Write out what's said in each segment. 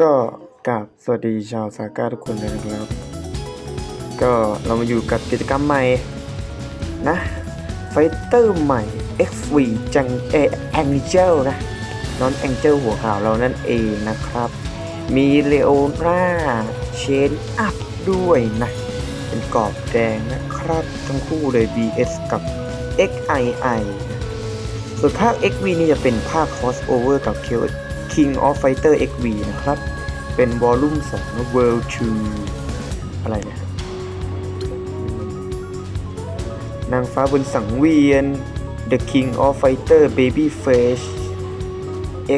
ก็กราบสวัสดีชาวซาก้าทุกคนเลยนะครับ ก็เรามาอยู่กับกิจกรรมใหม่นะไฟเตอร์ใหม่ XV จังเอแองเจลนะน้องแองเจลหัวขาวเรานั่นเองนะครับ มีเลโอนาเชนอัพด้วยนะ เป็นกรอบแดงนะครับ ทั้งคู่เลย BS กับ XII ส่วนภาค XV นี่จะเป็นภาค crossover กับ King of Fighter XV นะครับ เป็นวอลลุ่ม2นะ World 2 อะไรนะ นางฟ้าบนสังเวียน The King of Fighter Baby Face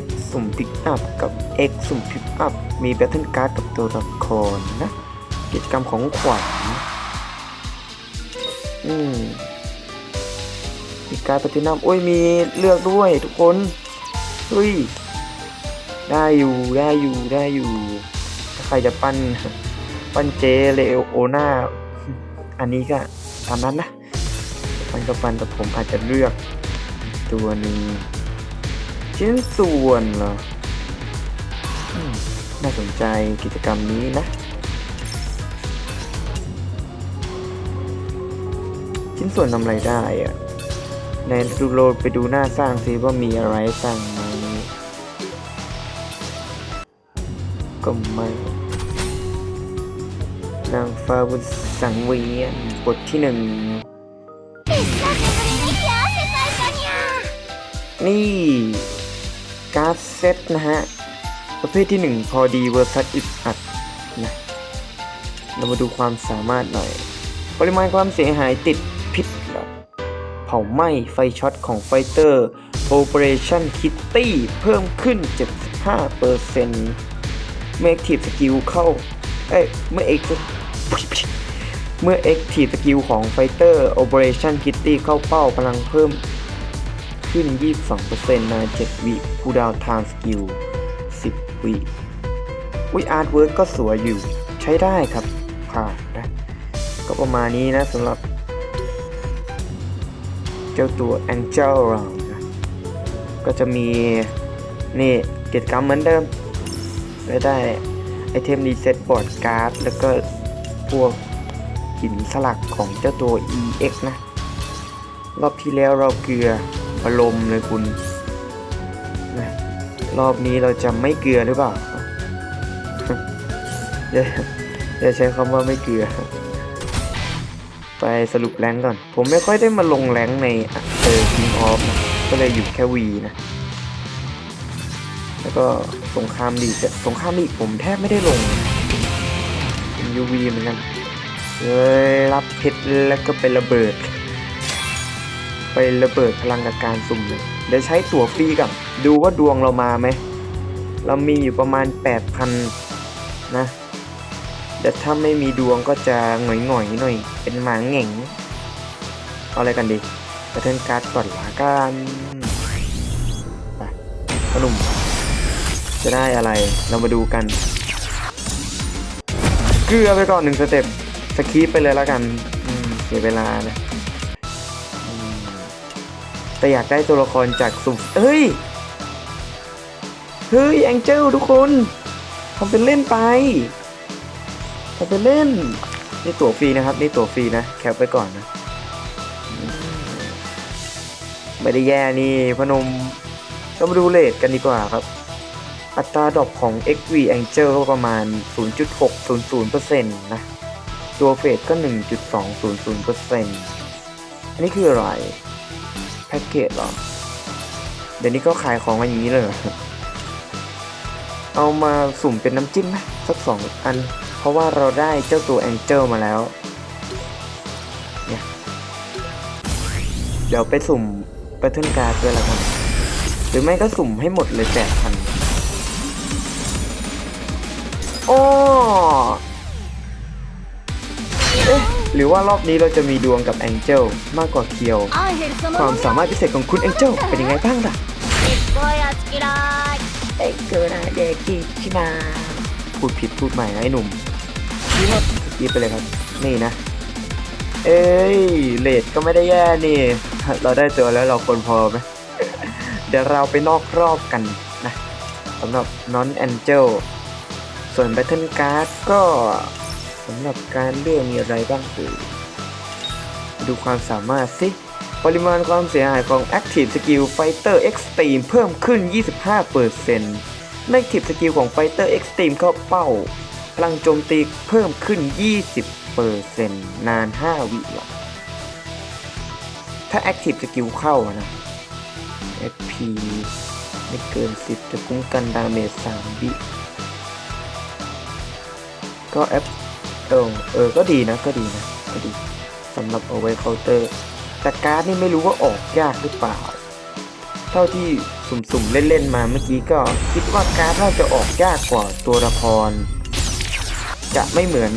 X สุ่มพิกอัพกับ X สุ่มพิกอัพ มี Battle Card กับตัวละครนะ กิจกรรมของขวัญอืมมีการดแพลตินัมโอ้ยมีเลือกด้วยทุกคนเฮ้ย ได้อยู่ได้อยู่ได้อยู่ ถ้าใครจะปั้น ปั้นเจเลโอนาอันนี้ก็ตามนั้นนะปั้นก็ปั้นแต่ผมอาจจะเลือก ตัวหนึงชิ้นส่วนเหรออน่าสนใจกิจกรรมนี้นะ ชิ้นส่วนทำอะไรได้อะในดูโรดไปดูหน้าสร้างซิว่ามีอะไรสร้างไห ก็ไม่นางฟ้าบนสังเวียนบทที่หนึ่งนี่ การ์ดเซตนะฮะ ประเภทที่หนึ่งพอดีเวอร์ซัสอิดอัดนะเรามาดูความสามารถหน่อย ปริมาณความเสียหายติดพิษเหรอเผาไหม้ไฟช็อตของไฟเตอร์ Operation Kitty เพิ่มขึ้น 75%เปอร์เซ็น เมื่อ Active Skill เข้า เอ้ย เมื่อ X เมื่อ Active Skill ของ Fighter Operation Kitty เข้าเป้าพลังเพิ่มขึ้น 22%ใน7วิคูดาวทางสกิล 10 วิวิอาร์ตเวิร์กก็สวยอยู่ ใช้ได้ครับผ่านนะ ก็ประมาณนี้นะสำหรับ เจ้าตัว Angel เรานะ ก็จะมี นี่กิจกรรมเหมือนเดิม ได้ได้ไอเทมรีเซ็ตบอร์ดการ์ดแล้วก็พวกหินสลักของเจ้าตัว EX นะ รอบที่แล้วเราเกลืออารมณ์เลยคุณนะรอบนี้เราจะไม่เกลือหรือเปล่าอย่าอย่าใช้คำว่าไม่เกลือ ไปสรุปแรงก่อน ผมไม่ค่อยได้มาลงแรงในเออ King of นะก็เลยอยู่แค่ V นะ แล้วก็สงครามลีกสงครามลีกผมแทบไม่ได้ลงเป็น UV เหมือนกันเลยรับเพชรแล้วก็ไประเบิด ไประเบิดพลังกับการสุ่มเลยเดี๋ยวใช้ตั๋วฟรีกับดูว่าดวงเรามาไหม เรามีอยู่ประมาณ 8,000 นะเดี๋ยวถ้าไม่มีดวงก็จะหงอยๆหน่อย เป็นหมาเง่ง เอาอะไรกันดีไปเทินการ์ดก่อนละกันไปขนุ่ม จะได้อะไรเรามาดูกัน เกลือไปก่อนหนึ่งสเต็ปสคีปไปเลยแล้วกันเสียเวลานะแต่อยากได้ตัวละครจากสุ่มเฮ้ย เฮ้ยแองเจิลทุกคนทำเป็นเล่นไปทำเป็นเล่น นี่ตั๋วฟรีนะครับ นี่ตั๋วฟรีนะ แคปไว้ก่อนนะ ไม่ได้แย่นี่พนมเรามาดูเลทกันดีกว่าครับ อัตราดอปของ XV Angel ก็ประมาณ 0.600%นะตัวเฟสก็ 1.200%อันนี้คืออะไร แพ็กเกจหรอ เดี๋ยวนี้ก็ขายของกันอย่างนี้เลย เอามาสุ่มเป็นน้ำจิ้มไหมสักสองอัน เพราะว่าเราได้เจ้าตัว Angel มาแล้วเนี่ยเดี๋ยวไปสุ่ม Battle Card ด้วยละกัน หรือไม่ก็สุ่มให้หมดเลยแปดพัน โอ้เอ๊ะหรือว่ารอบนี้เราจะมีดวงกับแองเจลมากกว่าเคียว ความสามารถพิเศษของคุณแองเจลเป็นยังไงบ้างล่ะเอ็กเกอร์นะเด็กกิชิมาพูดผิดพูดใหม่นะไอ้หนุ่มยีบไปเลยครับ นี่นะ เอ้ยเลดก็ไม่ได้แย่นี่ เราได้ตัวแล้วเราคนพอไหมเดี๋ยวเราไปนอกรอบกันนะสำหรับนอนแอนเจล ส่วน Battle Card ก็สำหรับการเลือกมีอะไรบ้างเอ่ยดูความสามารถสิปริมาณความเสียหายของ Active Skill Fighter Extreme เพิ่มขึ้น 25% Negative Skill ของ Fighter Extreme เข้าเป้า พลังโจมตีเพิ่มขึ้น 20%นาน 5 วิหลังถ้า Active Skill เข้าอะนะ FP ไม่เกิน 10 จะคุ้มกันดาเมจ3วิ ก็ F เออเออก็ดีนะก็ดีนะก็ดีสำหรับเอาไว้เคาน์เตอร์แต่การ์ดนี่ไม่รู้ว่าออกยากหรือเปล่า เท่าที่สุ่มๆเล่นๆมาเมื่อกี้ก็คิดว่าการ์ดน่าจะออกยากกว่าตัวละคร จะไม่เหมือน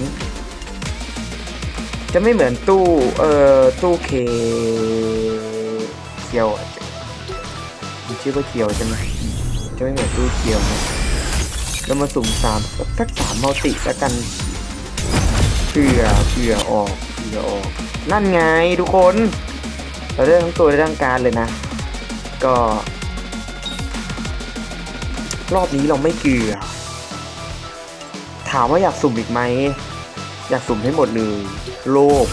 จะไม่เหมือนตู้เอ่อตู้เคเคียวอะชื่อว่าเคียวใช่ไหมจะไม่เหมือนตู้เคียวนะ เรามาสุ่มสามสักสามมัลติแล้วกันเผื่อเผื่อออกเผื่อออก นั่นไงทุกคน เราได้ทั้งตัวได้ทั้งการเลยนะ ก็ รอบนี้เราไม่เกลือ ถามว่าอยากสุ่มอีกไหม อยากสุ่มให้หมดเลยโลภ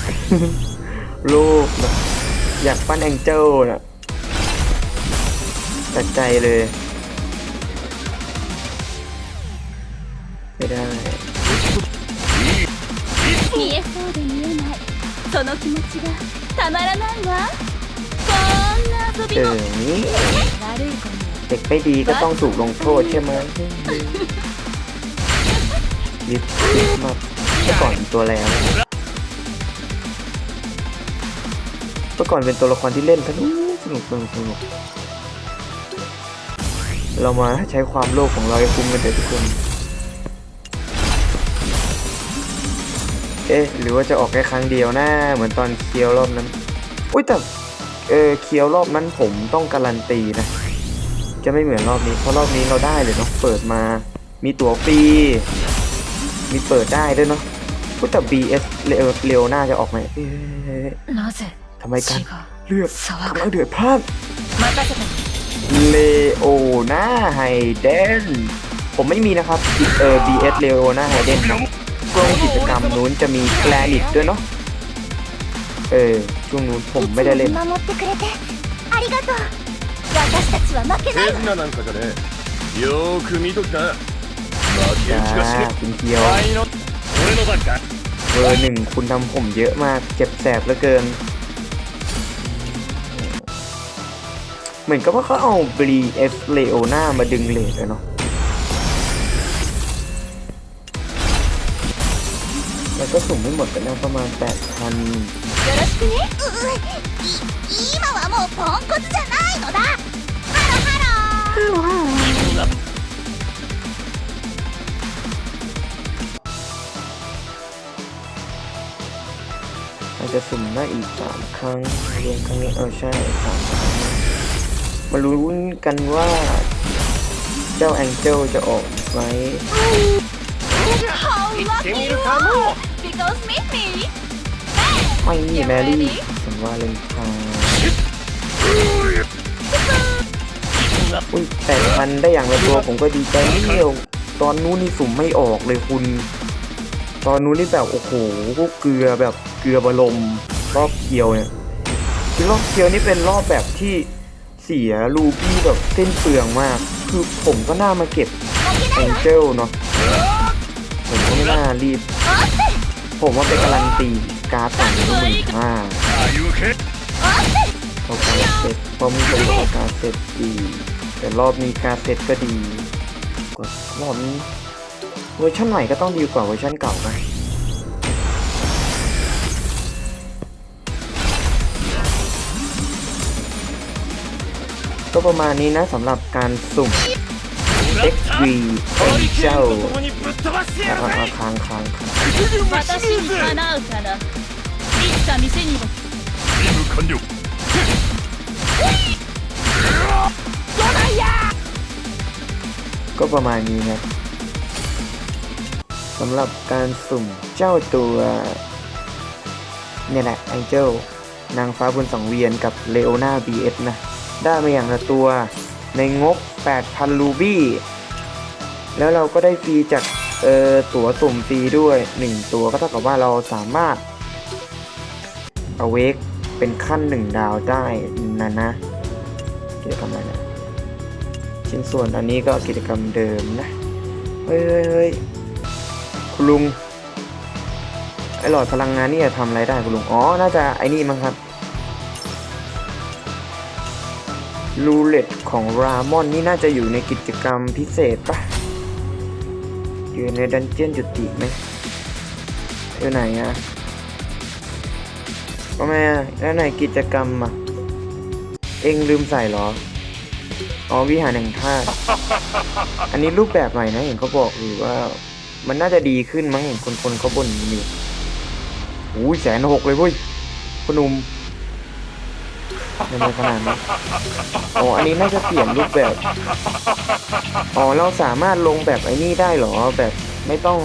โลภนะอยากปั้นแองเจิลนะตัดใจเลย ไม่ได้ 見えそうで見えないその気持ちがたまらないわこんな遊び เจอ も อย่างนี้ 悪い子に เด็กไม่ดีก็ต้องถูกลงโทษใช่ไหมรีบรีบมาเมื่อก่อนเป็นตัวแล้วเมื่อก่อนเป็นตัวละครที่เล่นสนุกสนุกสนุกสนุกเรามาใช้ความโลภของเราให้คุ้มกันเถอะทุกคน เอ๊หรือว่าจะออกแค่ครั้งเดียวนะเหมือนตอนเคียวรอบนั้นอุ้ยแต่เออเคียวรอบนั้นผมต้องการันตีนะ จะไม่เหมือนรอบนี้เพราะรอบนี้เราได้เลยเนาะเปิดมา มีตั๋วฟรีมีเปิดได้ด้วยเนาะพูดแต่ BS เร็วหน้าจะออกไหมเอ๊ทำไมกันเลือดกำลังเดือดพลาดเลโอนาไฮเดนผมไม่มีนะครับเออ BS เลโอนาไฮเดน ช่วงกิจกรรมนู้นจะมีแกลนิตด้วยเนาะ เออ ช่วงนู้นผมไม่ได้เล่น いつも見守ってくれてありがとう私たちは負けない手品なんかじゃねえよーく見ときな負け จ้า 打ちがしね คุณเคียว え倍の俺の番か เบอร์หนึ่งคุณทำผมเยอะมาก เจ็บแสบเหลือเกิน เหมือนกับว่าเขาเอา BS Leona มาดึงเลทอะเนาะ แล้วก็สุ่มไม่หมดกันนะประมาณ 8,000 よろしくねううい今はもうポンコツじゃないのだハロハロอาจจะสุ่มได้อีก 3 ครั้งรวมครั้งนี้เออใช่สามครั้งมาลุ้นกันว่าเจ้าแองเจลจะออกไหม How 行って lucky み you るかの are because meet me ไม่นี่ You're แมรี่ ready? ฉันว่าเลนทางอุ้ยแปดพันได้อย่างละตัวผมก็ดีใจนิดเดียวตอนนู้นนี่สุ่มไม่ออกเลยคุณ ตอนนู้นนี่แบบโอ้โหเกลือแบบเกลือบรมรอบเคียวเนี่ยคือรอบเคียวนี่เป็นรอบแบบที่เสียรูบี้แบบเส้นเปลืองมาก คือผมก็น่ามาเก็บแองเจลเนาะ ผมก็ไม่น่ารีบ ผมว่าเป็นการันตีการ์ดฝั่งนี้หนึ่งห้าพอการเสร็จพอมีตัวการ์ดเสร็จดีแต่รอบนี้การ์ดเสร็จก็ดีกดรอบนี้เวอร์ชันใหม่ก็ต้องดีกว่าเวอร์ชันเก่านะก็ประมาณนี้นะสำหรับการสุ่ม XV ハリケー Angel ンと共にぶっ飛ばしてや อ่ะ る อ่ะ ぜ อ่ะค้างค้างค้าง 私にかなうからいつか店にも任務完了 ก็ประมาณนี้ครับสำหรับการสุ่มเจ้าตัวเนี่ยแหละไอเจลนางฟ้าบนสังเวียนกับเลโอนา BS นะ ได้มาอย่างละตัวในงบ 8,000 รูบี้ แล้วเราก็ได้ฟรีจากเออตั๋วสุ่มฟรีด้วยหนึ่งตัวก็เท่ากับว่าเราสามารถเอาเวกเป็นขั้นหนึ่งดาวได้นะนะกิจกรรมอะไรนะชิ้นส่วนอันนี้ก็กิจกรรมเดิมนะเฮ้ยเฮ้ยเฮ้ยคุณลุงไอหลอดพลังงานนี่จะทำอะไรได้คุณลุง อ๋อ น่าจะไอนี่มั้งครับรูเล็ต ของรามอนนี่น่าจะอยู่ในกิจกรรมพิเศษปะอยู่ในดันเจียนจุติไหมอยู่ไหนอะทำไมอะแล้วไหนกิจกรรมอะเองลืมใส่เหรอ อ๋อวิหารแห่งธาตุอันนี้รูปแบบใหม่นะเห็นเขาบอกอยู่ว่า มันน่าจะดีขึ้นมั้งเห็นคนคนๆเขาบ่นอยู่อู้ยแสนหกเลยเว้ยพหนุม ยังไงขนาดนั้นอ๋ออันนี้น่าจะเปลี่ยนรูปแบบ อ๋อ เราสามารถลงแบบไอ้นี่ได้เหรอ แบบไม่ต้อง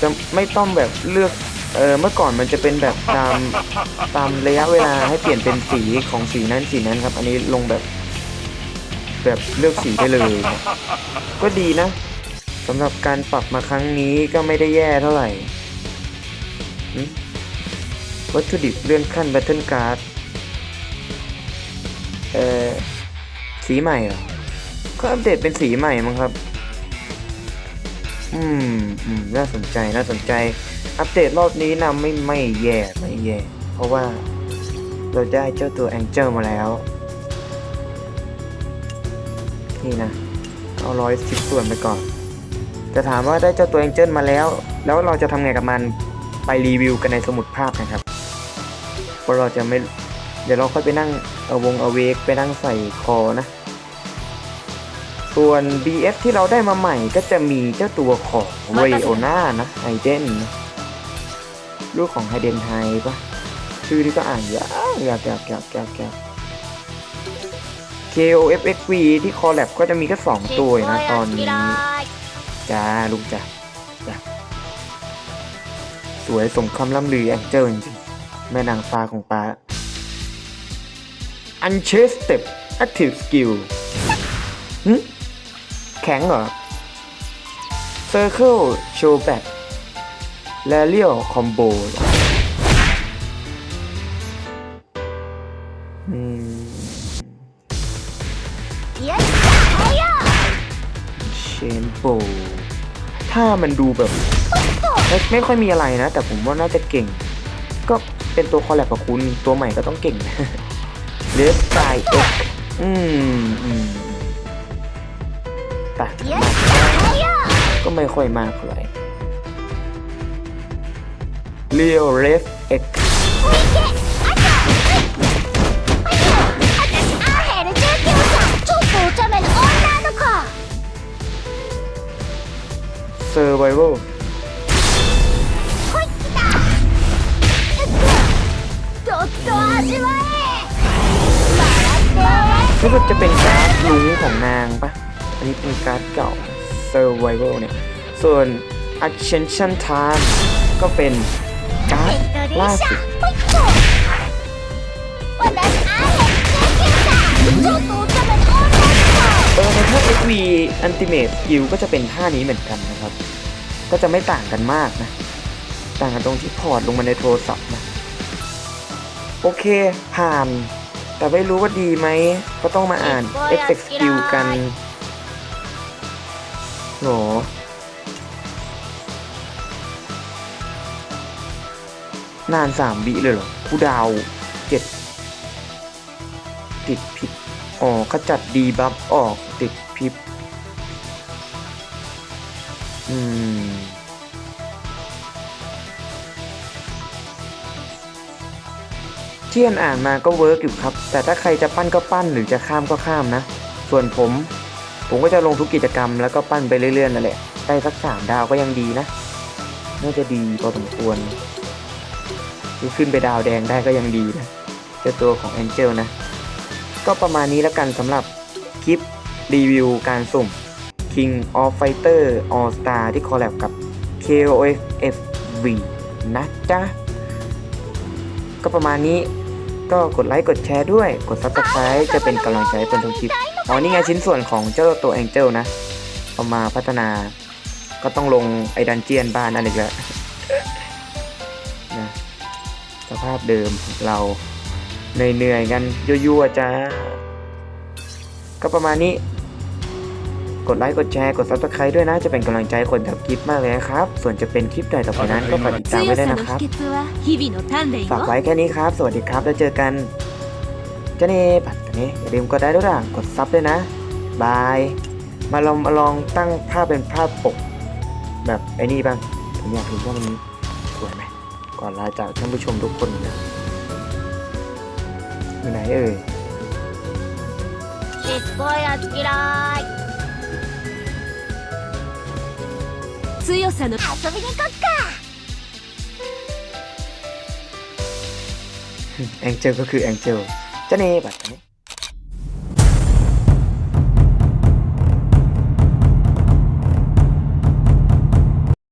จะไม่ต้องแบบเลือก เออเมื่อก่อนมันจะเป็นแบบตามตามระยะเวลาให้เปลี่ยนเป็นสีของสีนั้นสีนั้นครับ อันนี้ลงแบบ แบบเลือกสีได้เลย ก็ดีนะสำหรับการปรับมาครั้งนี้ก็ไม่ได้แย่เท่าไหร่วัตถุดิบเลื่อนขั้น Battle Card เออสีใหม่เหรอ ก็อัปเดตเป็นสีใหม่มั้งครับ อืมอืมน่าสนใจ น่าสนใจ อัปเดตรอบนี้นำไม่ไม่แย่ไม่แย่ เพราะว่าเราได้เจ้าตัวแองเจิลมาแล้ว นี่นะ เอาร้อยสิบส่วนไปก่อน จะถามว่าได้เจ้าตัวแองเจิลมาแล้ว แล้วเราจะทำไงกับมันไปรีวิวกันในสมุดภาพนะครับเพราะเราจะไม่ เดี๋ยวเราค่อยไปนั่ง เอาวงเอาเวกไปนั่งใส่คอนะ ส่วน BF ที่เราได้มาใหม่ก็จะมีเจ้าตัวของเรโอนานะไฮเดนลูกของไฮเดนไฮปะชื่อที่ก็อ่านยากยากยากยากยากยาก KOFXV ที่คอแลบก็จะมีแค่สองตัวเองนะตอนนี้ จ้าลูกจ้าจ้าสวยสมคำล่ำลือแองเจิลจริงๆแม่นางฟ้าของป้า อันเชสเต็ปแอคทีฟสกิลแข็งเหรอเซอร์เคิลโชว์แบ็และเลี้ยวคอมโบเชนโบถ้ามันดูแบบ ไม่ค่อยมีอะไรนะ แต่ผมว่าน่าจะเก่ง ก็เป็นตัวคอลแลบกับคุณ ตัวใหม่ก็ต้องเก่ง นะ เลสไตเอ็กอืมอืมแต่ いやいや ก็ไม่ค่อยมากเท่าไหร่เรียวเรสเอ็ก 私アーヘル19歳ちょっとお茶目な女の子 เซอร์ไวโ l ほい来たどっと味わえ笑 รู้สึกจะเป็นการ์ดรู้ของนางปะอันนี้เป็นการ์ดเก่า Survival เนี่ย ส่วน Ascension Time ก็เป็นการ์ดล่าสุดเออถ้า XV Ultimate Skill ก็จะเป็นท่านี้เหมือนกันนะครับ ก็จะไม่ต่างกันมากนะ ต่างกันตรงที่พอร์ตลงมาในโทรศัพท์นะ โอเคผ่าน แต่ไม่รู้ว่าดีไหม ก็ต้องมาอ่าน Effect Skill กันโหนานสามวิเลยเหรอ ผู้ดาวเจ็ดติดผิดอ๋อขจัดดีบัฟออกติดพิบ ที่อ่านมาก็เวิร์กอยู่ครับ แต่ถ้าใครจะปั้นก็ปั้นหรือจะข้ามก็ข้ามนะ ส่วนผม ผมก็จะลงทุกกิจกรรมแล้วก็ปั้นไปเรื่อยๆนั่นแหละได้สักสามดาวก็ยังดีนะน่าจะดีพอสมควรคือขึ้นไปดาวแดงได้ก็ยังดีนะเจ้าตัวของ Angel นะ ก็ประมาณนี้แล้วกันสำหรับคลิปรีวิวการสุ่ม King of Fighter All Star ที่คอลแลบกับ KOFV นะจ๊ะ ก็ประมาณนี้ ก็กดไลค์กดแชร์ด้วย กด Subscribe จะเป็นกำลังใจให้เป็นทุกคลิป อ๋อนี่ไงชิ้นส่วนของเจ้าตัว Angel นะเอามาพัฒนา ก็ต้องลงไอ้ดันเจียนบ้านนั่นอีกแล้วนะสภาพเดิมเราเหนื่อยๆกันยั่วๆจ้าก็ประมาณนี้ กดไลค์กดแชร์กดซับสไครต์ด้วยนะจะเป็นกำลังใจคนทำคลิปมากเลยนะครับ ส่วนจะเป็นคลิปใดต่อไปนั้นก็ฝากติดตามไว้ได้นะครับฝากไว้แค่นี้ครับ สวัสดีครับแล้วเจอกันจะเน่ปัดกันนี้อย่าลืมกดไลค์ด้วยละกดซับด้วยนะบายมาลองมาลองตั้งภาพเป็นภาพปก แบบไอ้นี่บ้างผมอยากดูว่ามันสวยไหมก่อนลาจากท่านผู้ชมทุกคนนะอยู่ไหนเอ่ยติดก้อยอาจุกิไร 強さの遊びに行こっか แองเจิลก็คือแองเจิลเจ้าเน่ปัตตานี